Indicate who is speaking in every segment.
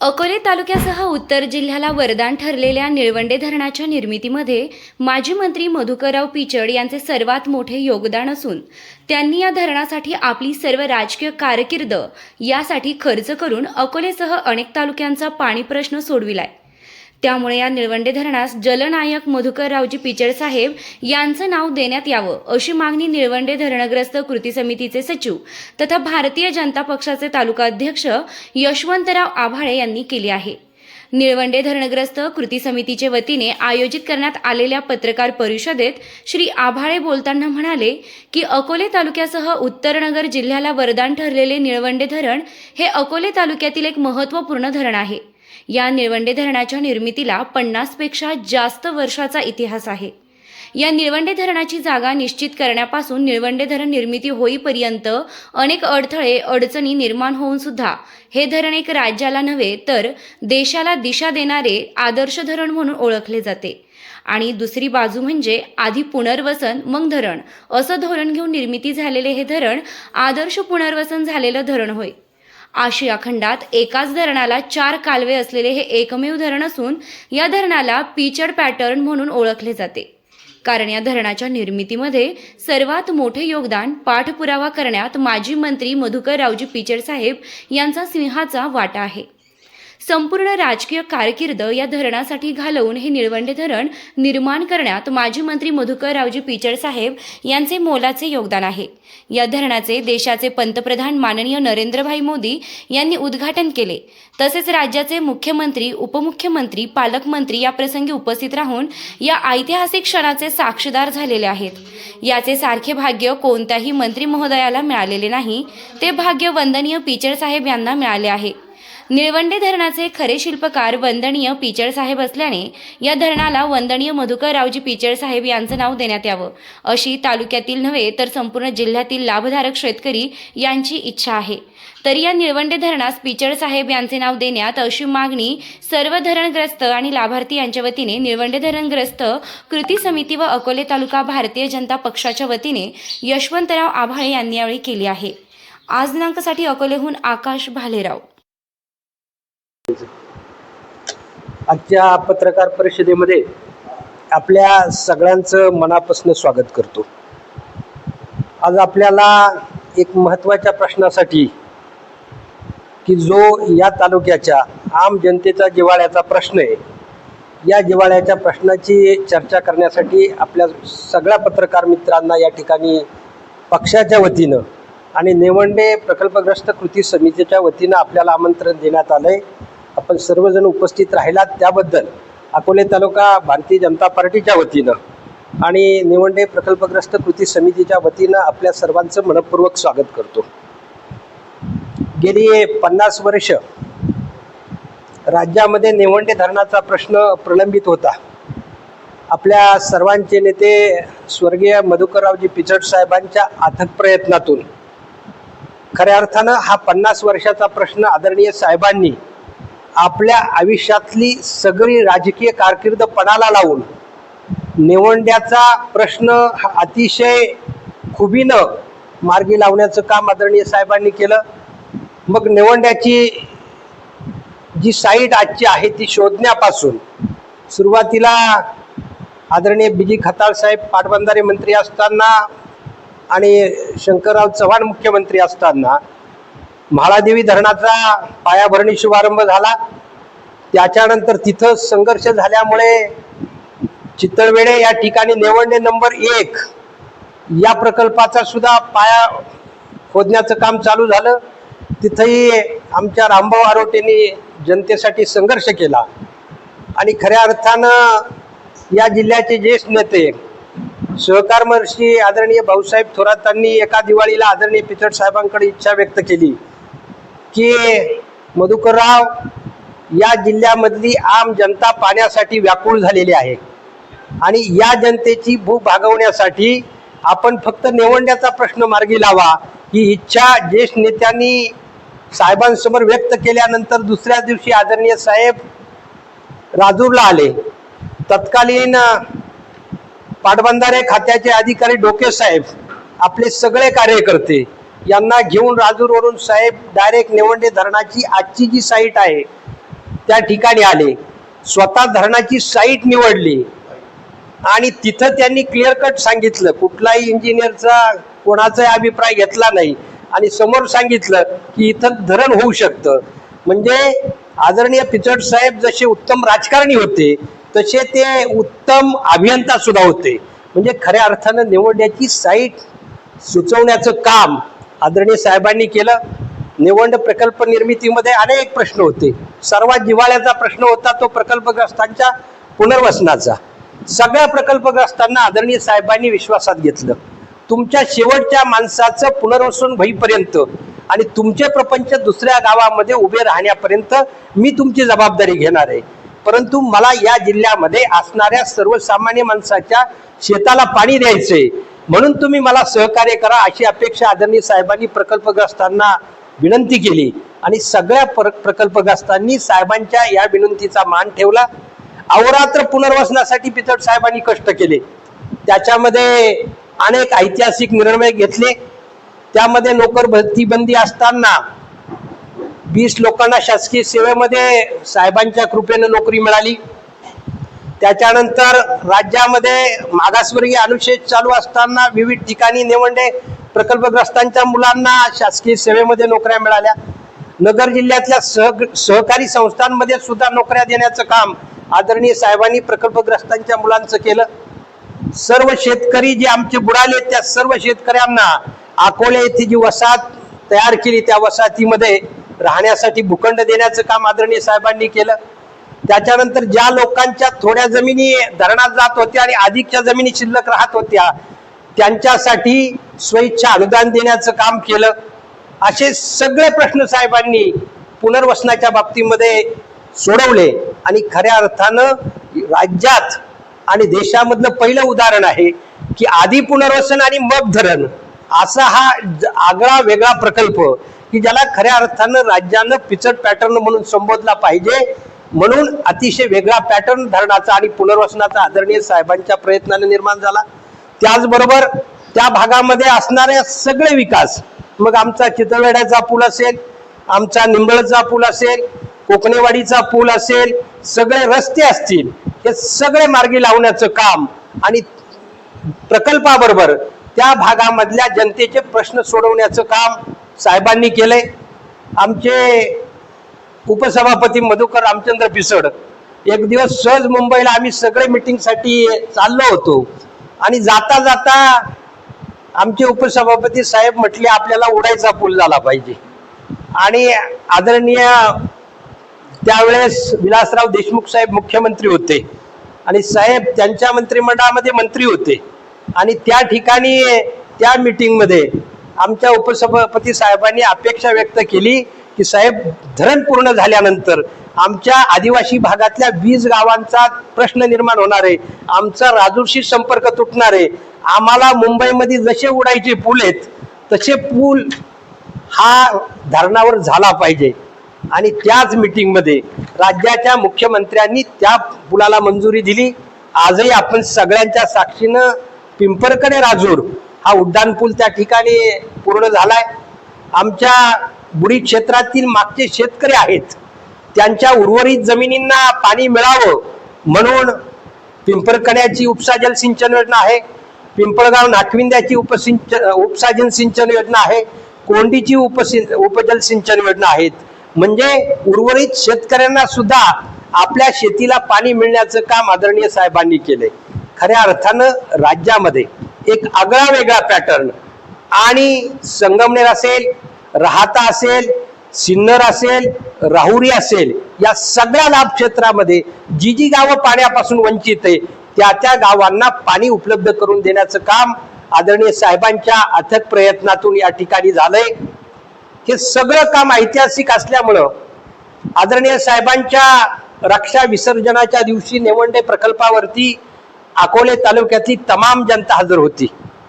Speaker 1: अकोले तालुक्यासह उत्तर जिल्ह्याला वरदान ठरलेल्या निळवंडे धरणाच्या निर्मितीमध्ये माजी मंत्री मधुकरराव पिचड यांचे सर्वात मोठे योगदान असून त्यांनी या धरणासाठी आपली सर्व राजकीय कारकीर्द यासाठी खर्च करून अकोलेसह अनेक तालुक्यांचा पाणी प्रश्न सोडविलाय. त्यामुळे या निळवंडे धरणास जलनायक मधुकररावजी पिचड साहेब यांचं नाव देण्यात यावं अशी मागणी निळवंडे धरणग्रस्त कृती समितीचे सचिव तथा भारतीय जनता पक्षाचे तालुका अध्यक्ष यशवंतराव आभाळे यांनी केली आहे. निळवंडे धरणग्रस्त कृती समितीचे वतीने आयोजित करण्यात आलेल्या पत्रकार परिषदेत श्री आभाळे बोलताना म्हणाले की अकोले तालुक्यासह उत्तरनगर जिल्ह्याला वरदान ठरलेले निळवंडे धरण हे अकोले तालुक्यातील एक महत्त्वपूर्ण धरण आहे. या निळवंडे धरणाच्या निर्मितीला पन्नासपेक्षा जास्त वर्षाचा इतिहास आहे. या निळवंडे धरणाची जागा निश्चित करण्यापासून निळवंडे धरण निर्मिती होईपर्यंत अनेक अडथळे अडचणी निर्माण होऊन सुद्धा हे धरण एक राज्याला नव्हे तर देशाला दिशा देणारे आदर्श धरण म्हणून ओळखले जाते. आणि दुसरी बाजू म्हणजे आधी पुनर्वसन मग धरण. असं धोरण घेऊन निर्मिती झालेले हे धरण आदर्श पुनर्वसन झालेलं धरण होय. आशिया खंडात एकाच धरणाला चार कालवे असलेले हे एकमेव धरण असून या धरणाला पिचड पॅटर्न म्हणून ओळखले जाते. कारण या धरणाच्या निर्मितीमध्ये सर्वात मोठे योगदान पाठपुरावा करण्यात माजी मंत्री मधुकररावजी पिचड साहेब यांचा सिंहाचा वाटा आहे. संपूर्ण राजकीय कारकीर्द या धरणासाठी घालवून हे निळवंडे धरण निर्माण करण्यात माजी मंत्री मधुकररावजी पिचड साहेब यांचे मोलाचे योगदान आहे. या धरणाचे देशाचे पंतप्रधान माननीय नरेंद्रभाई मोदी यांनी उद्घाटन केले. तसेच राज्याचे मुख्यमंत्री उपमुख्यमंत्री पालकमंत्री या प्रसंगी उपस्थित राहून या ऐतिहासिक क्षणाचे साक्षीदार झालेले आहेत. याचे सारखे भाग्य कोणत्याही मंत्री महोदयाला मिळालेले नाही. ते भाग्य वंदनीय पिचड साहेब यांना मिळाले आहे. निळवंडे धरणाचे खरे शिल्पकार वंदनीय पिचड साहेब असल्याने या धरणाला वंदनीय मधुकररावजी पिचड साहेब यांचं नाव देण्यात यावं. अशी तालुक्यातील नव्हे तर संपूर्ण जिल्ह्यातील लाभधारक शेतकरी यांची इच्छा आहे. तरी या निळवंडे धरणास पिचड साहेब यांचे नाव देण्यात अशी मागणी सर्व धरणग्रस्त आणि लाभार्थी यांच्या वतीने निळवंडे धरणग्रस्त कृती समिती व अकोले तालुका भारतीय जनता पक्षाच्या वतीने यशवंतराव आभाळे यांनी यावेळी केली आहे. आज दिनांकासाठी अकोलेहून आकाश भालेराव.
Speaker 2: आजच्या पत्रकार परिषदेमध्ये आपल्या सगळ्यांचं मनापासून स्वागत करतो. आज आपल्याला एक महत्त्वाच्या प्रश्नासाठी की जो या तालुक्याच्या आम जनतेचा जिव्हाळ्याचा प्रश्न आहे या जिव्हाळ्याच्या प्रश्नाची चर्चा करण्यासाठी आपल्या सगळ्या पत्रकार मित्रांना या ठिकाणी पक्षाच्या वतीनं आणि नेवंडे प्रकल्पग्रस्त कृती समितीच्या वतीनं आपल्याला आमंत्रण देण्यात आलं आहे आपण सर्वजण उपस्थित राहिलात त्याबद्दल अकोले तालुका भारतीय जनता पार्टीच्या वतीनं आणि निवंडे प्रकल्पग्रस्त कृती समितीच्या वतीनं आपल्या सर्वांचं मनपूर्वक स्वागत करतो. गेली पन्नास वर्ष राज्यामध्ये निवंडे धरणाचा प्रश्न प्रलंबित होता. आपल्या सर्वांचे नेते स्वर्गीय मधुकररावजी पिचड साहेबांच्या अथक प्रयत्नातून. खऱ्या अर्थानं हा पन्नास वर्षाचा प्रश्न आदरणीय साहेबांनी आपल्या आयुष्यातली सगळी राजकीय कारकीर्द पणाला लावून निवंड्याचा प्रश्न हा अतिशय खुबीनं मार्गी लावण्याचं काम आदरणीय साहेबांनी केलं. मग निवंड्याची जी साईट आजची आहे ती शोधण्यापासून सुरुवातीला आदरणीय बीजी खताळ साहेब पाटबंधारे मंत्री असताना आणि शंकरराव चव्हाण मुख्यमंत्री असताना म्हाळादेवी धरणाचा पायाभरणी शुभारंभ झाला. त्याच्यानंतर तिथं संघर्ष झाल्यामुळे चितळवेडे या ठिकाणी नेवंडे नंबर एक या प्रकल्पाचा सुद्धा पाया खोदण्याचं काम चालू झालं. तिथंही आमच्या रामभाऊ आरोटेंनी जनतेसाठी संघर्ष केला. आणि खऱ्या अर्थानं या जिल्ह्याचे ज्येष्ठ नेते सहकार महर्षी आदरणीय भाऊसाहेब थोरातांनी एका दिवाळीला आदरणीय पिचड साहेबांकडे इच्छा व्यक्त केली. की. मधुकरराव या जिल्ह्यामधली आम जनता पाण्यासाठी व्याकुळ झालेली आहे. आणि या जनतेची भूक भागवण्यासाठी आपण फक्त निवडण्याचा प्रश्न मार्गी लावा ही इच्छा ज्येष्ठ नेत्यांनी साहेबांसमोर व्यक्त केल्यानंतर दुसऱ्या दिवशी आदरणीय साहेब राजूरला आले. तत्कालीन पाटबंधारे खात्याचे अधिकारी डोके साहेब आपले सगळे कार्यकर्ते यांना घेऊन राजूरवरून साहेब डायरेक्ट निवंडे धरणाची आजची जी साईट आहे त्या ठिकाणी आले. स्वतः धरणाची साईट निवडली. आणि तिथं त्यांनी क्लिअर कट सांगितलं. कुठलाही इंजिनियरचा कोणाचाही अभिप्राय घेतला नाही. आणि समोर सांगितलं की इथं धरण होऊ शकतं. म्हणजे आदरणीय पिचड साहेब जसे उत्तम राजकारणी होते तसे ते उत्तम अभियंता सुद्धा होते. म्हणजे खऱ्या अर्थानं निवडण्याची साईट सुचवण्याचं काम आदरणीय साहेबांनी केलं. निवड प्रकल्प निर्मितीमध्ये अनेक प्रश्न होते. सर्वात जिव्हाळ्याचा प्रश्न होता तो प्रकल्पग्रस्तांच्या पुनर्वसनाचा. सगळ्या प्रकल्पग्रस्तांना आदरणीय साहेबांनी विश्वासात घेतलं. तुमच्या शेवटच्या माणसाचं पुनर्वसन होईपर्यंत आणि तुमचे प्रपंच दुसऱ्या गावामध्ये उभे राहण्यापर्यंत मी तुमची जबाबदारी घेणार आहे. परंतु मला या जिल्ह्यामध्ये असणाऱ्या सर्वसामान्य माणसाच्या शेताला पाणी द्यायचंय. म्हणून तुम्ही मला सहकार्य करा अशी अपेक्षा आदरणीय साहेबांनी प्रकल्पग्रस्तांना विनंती केली. आणि सगळ्या पर- प्रकल्पग्रस्तांनी साहेबांच्या या विनंतीचा मान ठेवला. अहोरात्र पुनर्वसनासाठी पितळ साहेबांनी कष्ट केले. त्याच्यामध्ये अनेक ऐतिहासिक निर्णय घेतले. त्यामध्ये नोकर भरती बंदी असताना वीस लोकांना शासकीय सेवेमध्ये साहेबांच्या कृपेनं नोकरी मिळाली. त्याच्यानंतर राज्यामध्ये मागासवर्गीय अनुच्छेद चालू असताना विविध ठिकाणी निवंडे प्रकल्पग्रस्तांच्या मुलांना शासकीय सेवेमध्ये नोकऱ्या मिळाल्या. नगर जिल्ह्यातल्या सह सहकारी संस्थांमध्ये सुद्धा नोकऱ्या देण्याचं काम आदरणीय साहेबांनी प्रकल्पग्रस्तांच्या मुलांचं केलं. सर्व शेतकरी जे आमचे बुडाले त्या सर्व शेतकऱ्यांना अकोले येथे जी वसाहत तयार केली त्या वसाहतीमध्ये राहण्यासाठी भूखंड देण्याचं काम आदरणीय साहेबांनी केलं. त्याच्यानंतर ज्या लोकांच्या थोड्या जमिनी धरणात जात होत्या आणि अधिकच्या जमिनी शिल्लक राहत होत्या त्यांच्यासाठी स्वेच्छा अनुदान देण्याचं काम केलं. असे सगळे प्रश्न साहेबांनी पुनर्वसनाच्या बाबतीमध्ये सोडवले. आणि खऱ्या अर्थानं राज्यात आणि देशामधलं पहिलं उदाहरण आहे की आधी पुनर्वसन आणि मग धरण. असा हा ज- आगळा वेगळा प्रकल्प की ज्याला खऱ्या अर्थानं राज्यानं पिचट पॅटर्न म्हणून संबोधला पाहिजे. म्हणून अतिशय वेगळा पॅटर्न धरणाचा आणि पुनर्वसनाचा आदरणीय साहेबांच्या प्रयत्नाने निर्माण झाला. त्याचबरोबर त्या भागामध्ये असणारे सगळे विकास मग आमचा चितळवेड्याचा पूल असेल आमचा निंबळचा पूल असेल कोकणेवाडीचा पूल असेल सगळे रस्ते असतील हे सगळे मार्गी लावण्याचं काम आणि प्रकल्पाबरोबर त्या भागामधल्या जनतेचे प्रश्न सोडवण्याचं काम साहेबांनी केलंय. आमचे उपसभापती मधुकर रामचंद्र पिसड. एक दिवस सहज मुंबईला आम्ही सगळे मीटिंगसाठी चाललो होतो. आणि जाता जाता आमचे उपसभापती साहेब म्हटले आपल्याला उडायचा पूल झाला पाहिजे. आणि आदरणीय त्यावेळेस विलासराव देशमुख साहेब मुख्यमंत्री होते. आणि साहेब त्यांच्या मंत्रिमंडळामध्ये मंत्री होते. आणि त्या ठिकाणी त्या मिटिंगमध्ये आमच्या उपसभापती साहेबांनी अपेक्षा व्यक्त केली की साहेब धरण पूर्ण झाल्यानंतर आमच्या आदिवासी भागातल्या वीज गावांचा प्रश्न निर्माण होणार आहे. आमचा राजूरशी संपर्क तुटणार आहे. आम्हाला मुंबईमध्ये जसे उडायचे पूल आहेत तसे पूल हा धरणावर झाला पाहिजे. आणि त्याच मीटिंगमध्ये राज्याच्या मुख्यमंत्र्यांनी त्या पुलाला मंजुरी दिली. आजही आपण सगळ्यांच्या साक्षीनं पिंपरकडे राजूर हा उड्डाण पूल त्या ठिकाणी पूर्ण झालाय. आमच्या बुडी क्षेत्रातील मागचे शेतकरी आहेत. त्यांच्या उर्वरित जमिनींना पाणी मिळावं म्हणून पिंपळकण्याची उपसा जलसिंचन योजना आहे. पिंपळगाव नाटविंद्याची उपसिंच उपसाजन सिंचन योजना आहे. कोंडीची उपसि उपजल सिंचन योजना आहेत. म्हणजे उर्वरित शेतकऱ्यांना सुद्धा आपल्या शेतीला पाणी मिळण्याचं काम आदरणीय साहेबांनी केले. खऱ्या अर्थानं राज्यामध्ये एक आगळा वेगळा पॅटर्न आणि संगमनेर असेल राहता असेल सिन्नर असेल राहुरी असेल या सगळ्या लाभ क्षेत्रामध्ये जी जी गावं पाण्यापासून वंचित आहे त्या त्या गावांना पाणी उपलब्ध करून देण्याचं काम आदरणीय साहेबांच्या अथक प्रयत्नातून या ठिकाणी झालंय. हे सगळं काम ऐतिहासिक असल्यामुळं आदरणीय साहेबांच्या रक्षा विसर्जनाच्या दिवशी नेवंडे प्रकल्पावरती अकोले तालुक्यातली तमाम जनता हजर होती.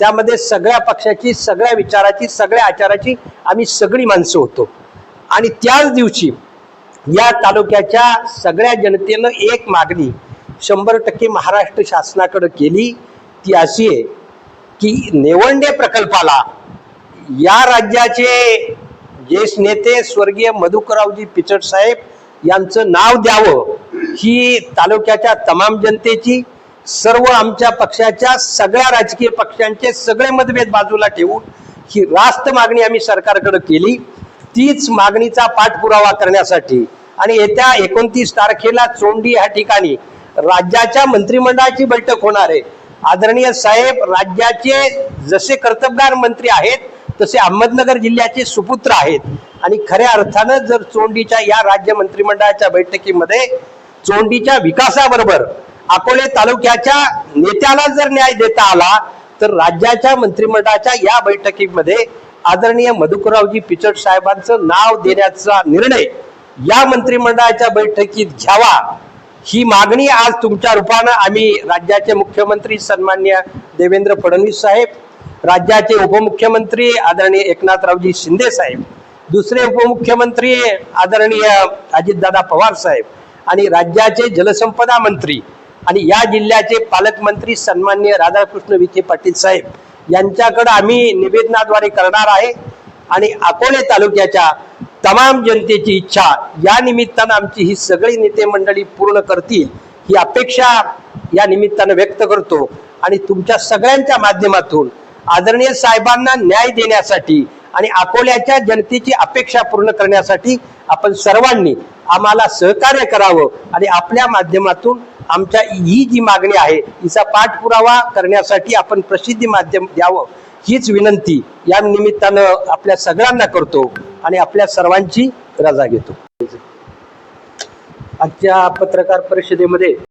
Speaker 2: त्यामध्ये सगळ्या पक्षाची सगळ्या विचाराची सगळ्या आचाराची आम्ही सगळी माणसं होतो. आणि त्याच दिवशी या तालुक्याच्या सगळ्या जनतेनं एक मागणी शंभर टक्के महाराष्ट्र शासनाकडे केली. ती अशी आहे की नेवंडे प्रकल्पाला या राज्याचे ज्येष्ठ नेते स्वर्गीय मधुकररावजी पिचड साहेब यांचं नाव द्यावं ही तालुक्याच्या तमाम जनतेची सर्व आमच्या पक्षाच्या सगळ्या राजकीय पक्षांचे सगळे मतभेद बाजूला ठेवून ही रास्त मागणी आम्ही सरकारकडे केली. तीच मागणीचा पाठपुरावा करण्यासाठी आणि येत्या एकोणतीस तारखेला चोंडी या ठिकाणी राज्याच्या मंत्रिमंडळाची बैठक होणार आहे. आदरणीय साहेब राज्याचे जसे कर्तबगार मंत्री आहेत तसे अहमदनगर जिल्ह्याचे सुपुत्र आहेत. आणि खऱ्या अर्थानं जर चोंडीच्या या राज्य मंत्रिमंडळाच्या बैठकीमध्ये चोंडीच्या विकासाबरोबर अकोले तालुक्याच्या नेत्याला जर न्याय देता आला तर राज्याच्या मंत्रिमंडळाच्या या बैठकीमध्ये आदरणीय मधुकररावजी पिचड साहेबांचं नाव देण्याचा निर्णय या मंत्रिमंडळाच्या बैठकीत घ्यावा. ही मागणी आज तुमच्या रूपानं आम्ही राज्याचे मुख्यमंत्री सन्मान्य देवेंद्र फडणवीस साहेब राज्याचे उपमुख्यमंत्री आदरणीय एकनाथरावजी शिंदे साहेब दुसरे उपमुख्यमंत्री आदरणीय अजितदादा पवार साहेब आणि राज्याचे जलसंपदा मंत्री आणि या जिल्ह्याचे पालकमंत्री सन्मान्य राधाकृष्ण विखे पाटील साहेब यांच्याकडे आम्ही निवेदनाद्वारे करणार आहे. आणि अकोले तालुक्याच्या तमाम जनतेची इच्छा या निमित्तानं आमची ही सगळी नेते मंडळी पूर्ण करतील ही अपेक्षा या निमित्तानं व्यक्त करतो. आणि तुमच्या सगळ्यांच्या माध्यमातून आदरणीय साहेबांना न्याय देण्यासाठी आणि अकोल्याच्या जनतेची अपेक्षा पूर्ण करण्यासाठी आपण सर्वांनी आम्हाला सहकार्य करावं आणि आपल्या माध्यमातून आमच्या ही जी मागणी आहे हिचा पाठपुरावा करण्यासाठी आपण प्रसिद्धी माध्यम द्यावं हीच विनंती या निमित्तानं आपल्या सगळ्यांना करतो आणि आपल्या सर्वांची रजा घेतो. आजच्या पत्रकार परिषदेमध्ये